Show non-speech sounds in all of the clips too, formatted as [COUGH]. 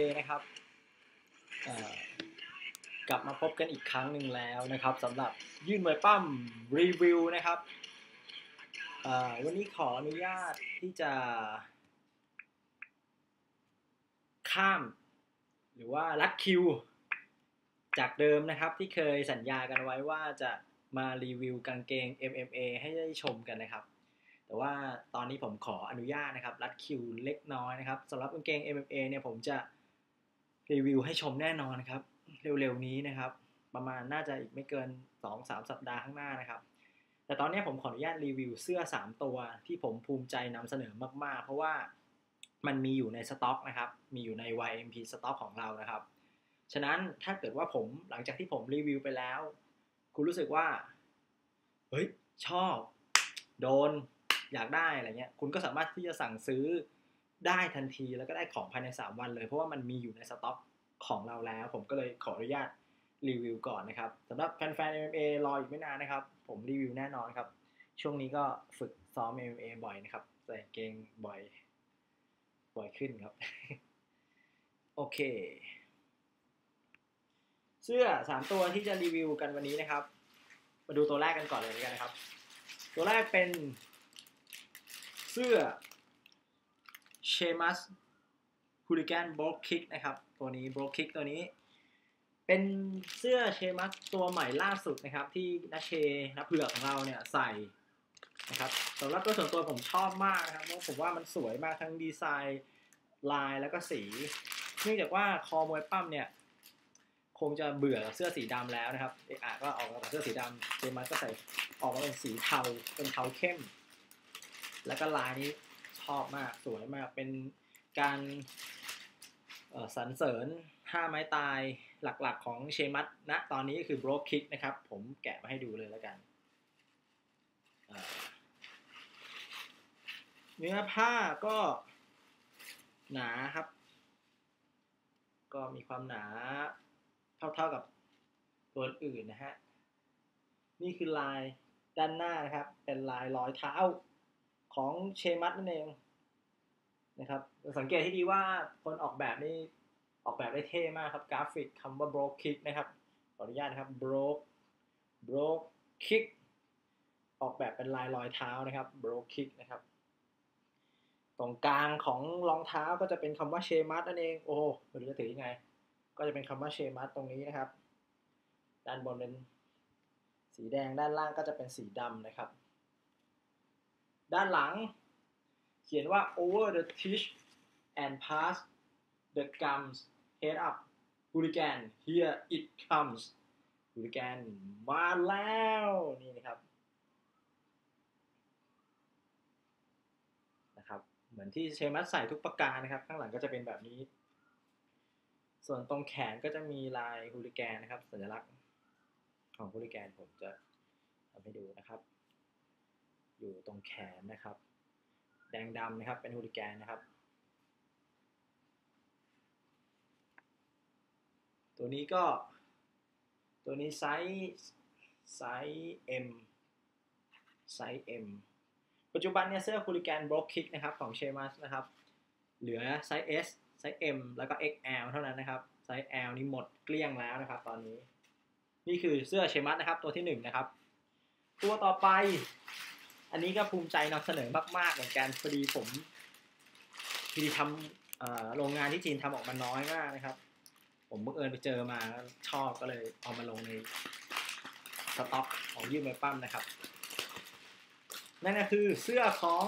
เวนะครับกลับมาพบกันอีกครั้งหนึ่งแล้วนะครับสำหรับยื่นมวยปั้มรีวิวนะครับวันนี้ขออนุญาตที่จะ ข้าม หรือว่าลัดคิว จากเดิมนะครับที่เคยสัญญากันไว้ว่าจะมารีวิวกางเกง MMA ให้ได้ชมกันนะครับ แต่ว่าตอนนี้ผมขออนุญาตนะครับ รัดคิวเล็กน้อยนะครับสำหรับกางเกง MMA เนี่ยผมจะ รีวิวให้ชมแน่นอนครับ เร็วๆนี้นะครับ ประมาณน่าจะอีกไม่เกิน 2-3 สัปดาห์ข้างหน้านะครับ แต่ตอนนี้ผมขออนุญาตรีวิวเสื้อ 3 ตัวที่ผมภูมิใจนำเสนอมากๆ เพราะว่ามันมีอยู่ในสต็อกนะครับ มีอยู่ใน YMP สต็อกของเรานะครับ ฉะนั้นถ้าเกิดว่าผมหลังจากที่ผมรีวิวไปแล้ว คุณรู้สึกว่า เฮ้ย ชอบ โดน อยากได้อะไรเงี้ย คุณก็สามารถที่จะสั่งซื้อได้ทันทีแล้วก็ได้ของภายใน 3 วันเลย เพราะว่ามันมีอยู่ในสต็อก ของเราแล้ว ผมก็เลยขออนุญาตรีวิวก่อนนะครับสำหรับแฟนๆ MMA รออีกไม่นานนะครับ ผมรีวิวแน่นอนครับ ช่วงนี้ก็ฝึกซ้อม MMA บ่อยนะครับใส่เกงบ่อย บ่อยขึ้นครับ โอเค เสื้อ 3 ตัวที่จะรีวิวกันวันนี้นะครับ มาดูตัวแรกกันก่อนเลยแล้วกันนะครับ ตัวแรกเป็นเสื้อเชมัส ฮูลิแกนบล็อกคิกนะครับ ตัวนี้บล็อกคิกตัวนี้ เป็นเสื้อเชมัสตัวใหม่ล่าสุดนะครับ ที่นัชเชนับเผือกของเราเนี่ยใส่นะครับสำหรับตัวส่วนตัวผมชอบมากนะครับเพราะผมว่ามันสวยมากทั้งดีไซน์ลายแล้วก็สีเนื่องจากว่าคอมวยปั้มเนี่ย คงจะเบื่อกับเสื้อสีดำแล้วนะครับเอะอก็ออกมาเสื้อสีดำเจมัสก็ใส่ออกมาเป็นสีเทาเป็นเทาเข้ม แล้วก็ลายนี้ชอบมากสวยมากเป็นการ สรรเสริญห้าไม้ตายหลักๆของเชมัสณตอนนี้ก็คือ b r o k kick นะครับ ผมแกะมาให้ดูเลยแล้วกัน เนื้อผ้าก็หนาครับ ก็มีความหนาเท่าๆกับตัวอื่นนะฮะ นี่คือลายด้านหน้านะครับ เป็นลายรอยเท้าของเชมัสนั่นเอง นะครับสังเกตให้ดีว่าคนออกแบบนี่ออกแบบได้เท่มากครับกราฟิกคำว่า broke kick นะครับขออนุญาตนะครับ broke broke kick ออกแบบเป็นลายรอยเท้านะครับ broke kick นะครับ ตรงกลางของรองเท้าก็จะเป็นคำว่าเชมัสนั่นเอง โอ้โหไม่รู้จะถือยังไง ก็จะเป็นคำว่าเชมัสตรงนี้นะครับ ด้านบนเป็นสีแดงด้านล่างก็จะเป็นสีดำนะครับ ด้านหลัง ขียนว่า over the teach and pass the gums head up hooligan here it comes hooligan มาแล้ว นี่นะครับ นะครับ เหมือนที่เชมัสใส่ทุกประการนะครับ ข้างหลังก็จะเป็นแบบนี้ ส่วนตรงแขนก็จะมีลายฮูลิแกนนะครับ สัญลักษณ์ของฮูลิแกนผมจะทำให้ดูนะครับ อยู่ตรงแขนนะครับ แดงดำนะครับ เป็นฮูลิแกนนะครับ ตัวนี้ก็ ตัวนี้ไซส์ไซส์ M ไซส์ M ปัจจุบันเนี่ยเสื้อฮูลิแกนบล็อกคิกนะครับของเชมัสนะครับ เหลือไซส์ S ไซส์ M แล้วก็ XL เท่านั้นนะครับ ไซส์ L นี่หมดเกลี้ยงแล้วนะครับ ตอนนี้ นี่คือเสื้อเชมัสนะครับ ตัวที่1นนะครับ ตัวต่อไป อันนี้ก็ภูมิใจนำเสนอมากๆเหมือนกันพอดีผมพอดีทำโรงงานที่จีนทำออกมาน้อยมากนะครับ ผมบังเอิญไปเจอมาชอบก็เลยเอามาลงในสต็อกของยืมไปปั้มนะครับ นั่นก็คือเสื้อของ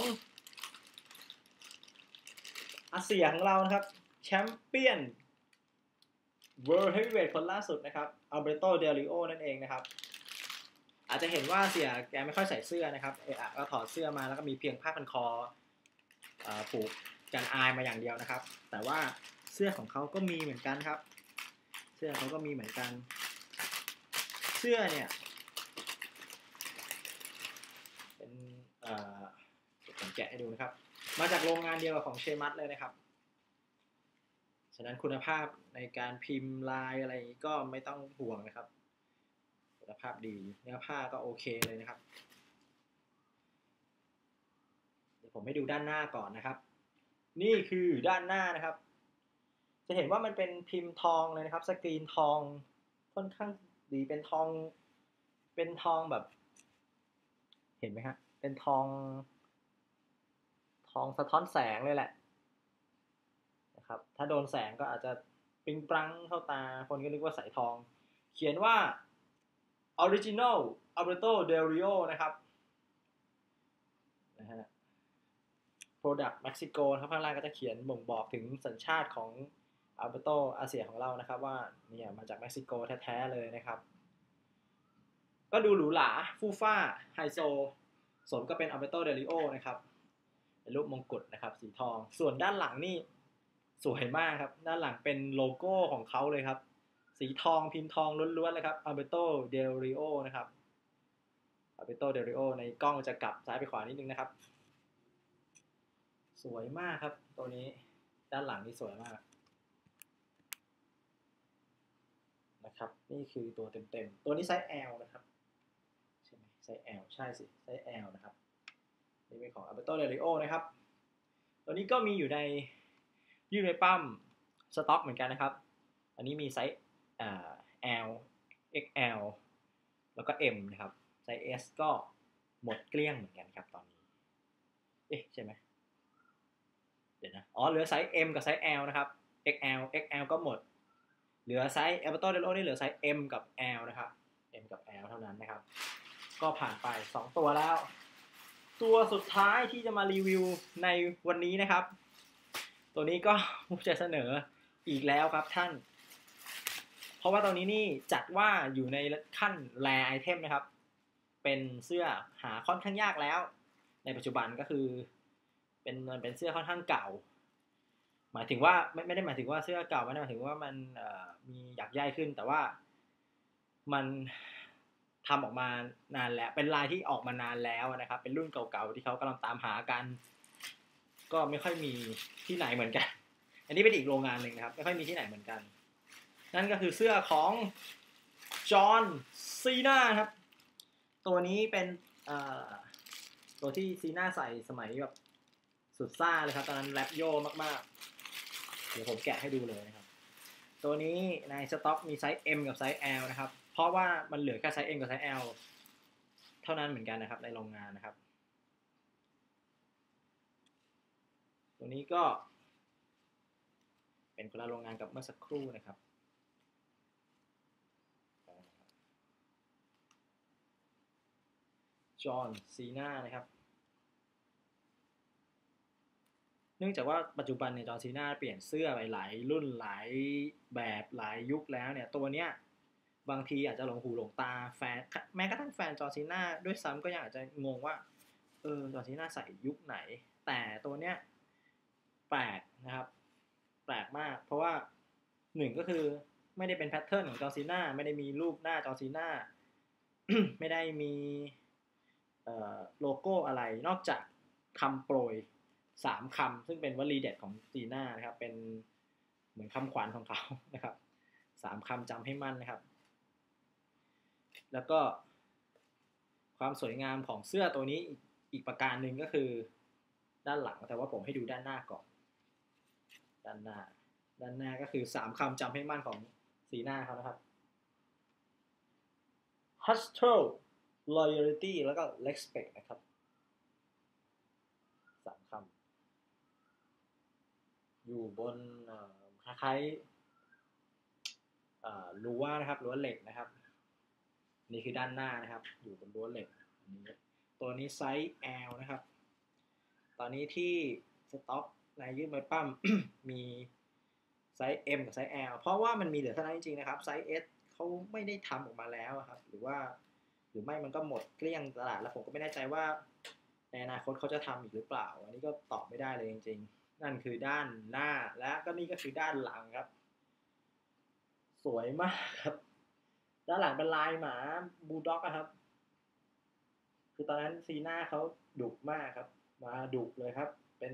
อาเซียของเรานะครับแชมเปี้ยน World Heavyweight คนล่าสุดนะครับอัลเบโตเดลิโอนั่นเองนะครับ อาจจะเห็นว่าเสียแกไม่ค่อยใส่เสื้อนะครับเออก็ถอดเสื้อมาแล้วก็มีเพียงผ้าพันคอผูกกันอายมาอย่างเดียวนะครับ แต่ว่าเสื้อของเขาก็มีเหมือนกันครับ เสื้อเขาก็มีเหมือนกัน เสื้อเนี่ยเป็นผมแกะให้ดูนะครับ มาจากโรงงานเดียวกับของเชมัสเลยนะครับฉะนั้นคุณภาพในการพิมพ์ลายอะไรก็ไม่ต้องห่วงนะครับ ภาพดี เนื้อผ้าก็โอเคเลยนะครับ เดี๋ยวผมให้ดูด้านหน้าก่อนนะครับ นี่คือด้านหน้านะครับ จะเห็นว่ามันเป็นพิมพ์ทองเลยนะครับ สกรีนทองค่อนข้างดีเป็นทอง เป็นทองแบบ เห็นไหมฮะเป็นทอง ทองสะท้อนแสงเลยแหละนะครับ ถ้าโดนแสงก็อาจจะปิงปรังเข้าตา คนก็นึกว่าสายทอง เขียนว่า Original Alberto Del Rio นะครับนะฮะ Product Mexico ครับข้างล่างก็จะเขียนบ่งบอกถึงสัญชาติของ Alberto อาเซียของเรานะครับ ว่าเนี่ยมาจากเม็กซิโกแท้ๆเลยนะครับ ก็ดูหรูหราฟูฟ้าไฮโซสมก็เป็น Alberto Del Rio นะครับเป็นรูปมงกุฎนะครับ สีทอง ส่วนด้านหลังนี่สวยมากครับ ด้านหลังเป็นโลโก้ของเขาเลยครับ สีทองพิมพ์ทองล้วนๆเลยครับ Alberto Del Rio นะครับ Alberto Del Rio ในกล้องจะกลับซ้ายไปขวานิดนึงนะครับ สวยมากครับตัวนี้ด้านหลังนี่สวยมากนะครับ นี่คือตัวเต็มๆ ตัวนี้ไซส์ L นะครับใช่ไหมไซส์ L ใช่สิไซส์ L นะครับนี่เป็นของ Alberto Del Rio นะครับ ตัวนี้ก็มีอยู่ในยื่นในปั้มสต็อกเหมือนกันนะครับ อันนี้มีไซส์ L XL แล้วก็ M นะครับไซส์ S ก็หมดเกลี้ยงเหมือนกันครับตอนนี้ เอ๊ะใช่ไหมเดี๋ยวนะ อ๋อ เหลือไซส์ M กับไซส์ L นะครับ XL XL ก็หมด เหลือไซส์ Alberto Del o นี่เหลือไซส์ M กับ L นะครับ M กับ L เท่านั้นนะครับ ก็ผ่านไป 2 ตัวแล้ว ตัวสุดท้ายที่จะมารีวิวในวันนี้นะครับ ตัวนี้ก็จะเสนออีกแล้วครับท่าน เพราะว่าตอนนี้นี่จัดว่าอยู่ในขั้นแรไอเทมนะครับ เป็นเสื้อหาค่อนข้างยากแล้ว ในปัจจุบันก็คือ เป็นมันเป็นเสื้อค่อนข้างเก่า หมายถึงว่าไม่ไม่ได้หมายถึงว่าเสื้อเก่าไม่ได้หมายถึงว่ามันมีอยากย่ายขึ้น แต่ว่ามันทำออกมานานแล้ว เป็นลายที่ออกมานานแล้วนะครับ เป็นรุ่นเก่าๆที่เขากำลังตามหากัน ก็ไม่ค่อยมีที่ไหนเหมือนกัน อันนี้เป็นอีกโรงงานหนึ่งนะครับ ไม่ค่อยมีที่ไหนเหมือนกัน นั่นก็คือเสื้อของจอห์นซีนาครับ ตัวนี้เป็นตัวที่ซีนาใส่สมัยแบบสุดซ่าเลยครับ ตอนนั้นแรปโยมากๆ เดี๋ยวผมแกะให้ดูเลยนะครับ ตัวนี้ในสต็อกมีไซส์ M กับไซส์ L นะครับ เพราะว่ามันเหลือแค่ไซส์ M กับไซส์ L เท่านั้นเหมือนกันนะครับในโรงงานนะครับ ตัวนี้ก็เป็นคนละโรงงานกับเมื่อสักครู่นะครับ จอห์นซีนานะครับ เนื่องจากว่าปัจจุบันเนี่ยจอห์นซีนาเปลี่ยนเสื้อไปหลายรุ่นหลายแบบหลายยุคแล้วเนี่ย ตัวเนี้ยบางทีอาจจะหลงหูหลงตาแฟนแม้กระทั่งแฟนจอร์ซีนาด้วยซ้ำก็ยังอาจจะงงว่า เออจอร์ซีนาใส่ยุคไหน แต่ตัวเนี้ยแปลกนะครับ แปลกมาก เพราะว่าหนึ่งก็คือไม่ได้เป็นแพทเทิร์นของจอร์ซีนาไม่ได้มีรูปหน้าจอร์ซีนาไม่ได้มี โลโก้อะไรนอกจากคำโปรยสามคำซึ่งเป็นวลีเด็ดของซีน่านะครับ เป็นเหมือนคำขวัญของเขานะครับสามคำจำให้มั่นนะครับ แล้วก็ความสวยงามของเสื้อตัวนี้อีกประการหนึ่งก็คือด้านหลังแต่ว่าผมให้ดูด้านหน้าก่อนด้านหน้า ด้านหน้าก็คือสามคำจำให้มั่นของสีหน้าเขานะครับ hustle loyalty แล้วก็ respect นะครับสามคำอยู่บนคล้ายๆรั้วนะครับรั้วเหล็กนะครับ นี่คือด้านหน้านะครับ อยู่บนรั้วเหล็กตัวนี้ไซส์ L นะครับ ตอนนี้ที่สต็อกในยืดไม้ปั้มมีไซส์ M กับไซส์ L เพราะว่ามันมีเหลือเท่านั้นจริงๆนะครับ ไซส์ S เขาไม่ได้ทำออกมาแล้วครับ หรือว่า หรือไม่มันก็หมดเกลี้ยงตลาดแล้วผมก็ไม่แน่ใจว่าในอนาคตเขาจะทำอีกหรือเปล่า อันนี้ก็ตอบไม่ได้เลยจริงๆ นั่นคือด้านหน้าและก็นี่ก็คือด้านหลังครับ สวยมากครับ ด้านหลังเป็นลายหมาบูลด็อกครับ คือตอนนั้นซีน่าเขาดุมากครับ มาดุเลยครับ เป็น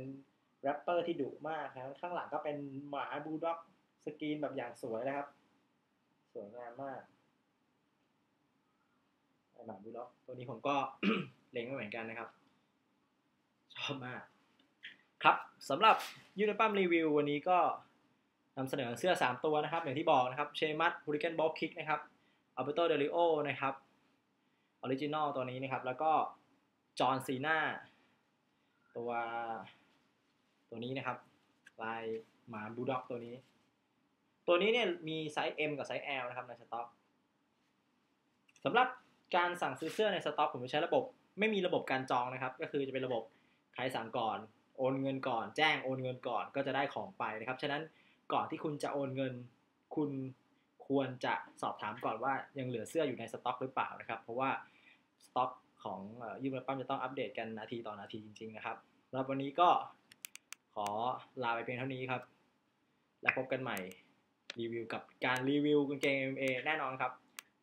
แรปเปอร์ที่ดุมากครับ ข้างหลังก็เป็นหมาบูลด็อกสกรีนแบบอย่างสวยนะครับ สวยงามมาก หมาบูลด็อกตัวนี้ผมก็เล็งไว้เหมือนกันนะครับ ชอบมาก ครับสำหรับยูนิปัมรีวิววันนี้ก็นำเสนอเสื้อ 3 ตัวนะครับ อย่างที่บอกนะครับเชมัสฮูริเกนบ็อกคิกนะครับอัลเบโตเดลิโอนะครับออริจินอลตัวนี้นะครับ แล้วก็จอห์นซีนาตัวตัวนี้นะครับ ลายหมาบูลด็อกตัวนี้ ตัวนี้เนี่ยมีไซส์ M กับไซส์ L นะครับในสต็อกสำหรับ การสั่งซื้อเสื้อในสต็อกผมจะใช้ระบบไม่มีระบบการจองนะครับ ก็คือจะเป็นระบบใครสั่งก่อน โอนเงินก่อน แจ้งโอนเงินก่อนก็จะได้ของไปนะครับ ฉะนั้นก่อนที่คุณจะโอนเงิน คุณควรจะสอบถามก่อนว่ายังเหลือเสื้ออยู่ในสต็อกหรือเปล่านะครับ เพราะว่าสต็อกของยูมปั้มจะต้องอัปเดตกันนาทีต่อนาทีจริง ๆ นะครับแล้ววันนี้ก็ขอลาไปเพียงเท่านี้ครับ แล้วพบกันใหม่รีวิวกับการรีวิวกางเกง MMA แน่นอนครับ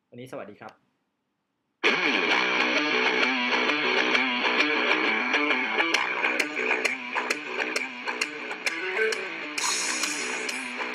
วันนี้สวัสดีครับ Mm-hmm. [CLEARS THROAT]